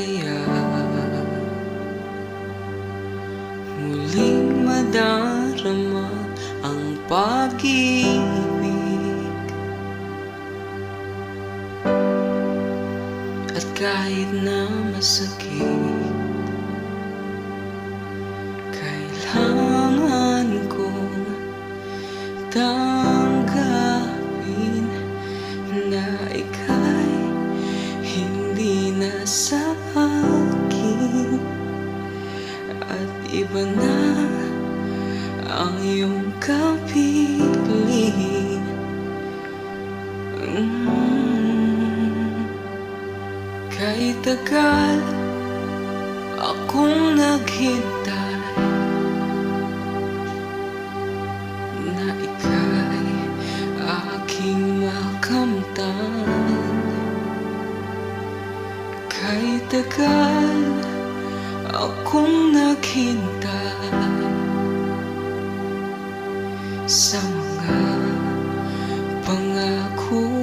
Kaya Muling madarama ang pag-ibig. At kahit na masakit akin At iba na ang iyong kapiling mm. Kahit tagal akong naghintay Kahit tagal akong naghintay Sa mga pangako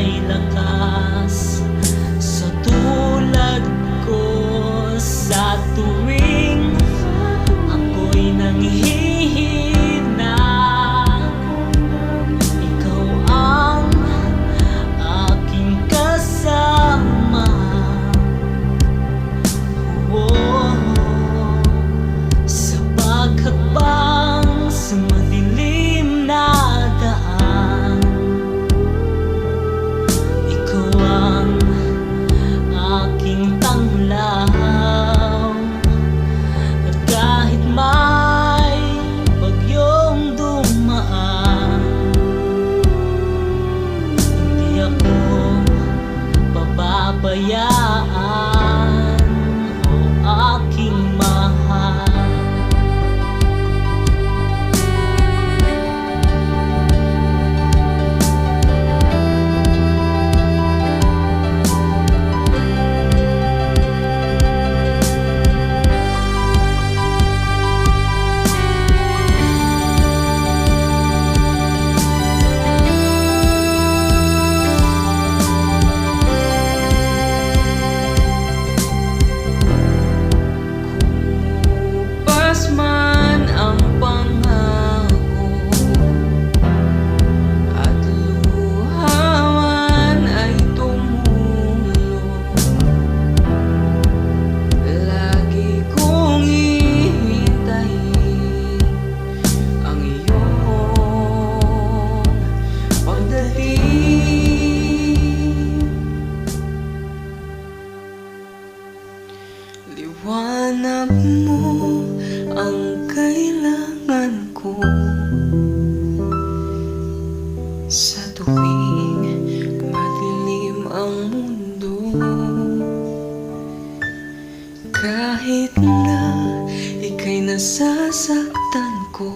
ay langkah ang kailangan ko. Sa tuwing madilim ang mundo Kahit na ika'y nasasaktan ko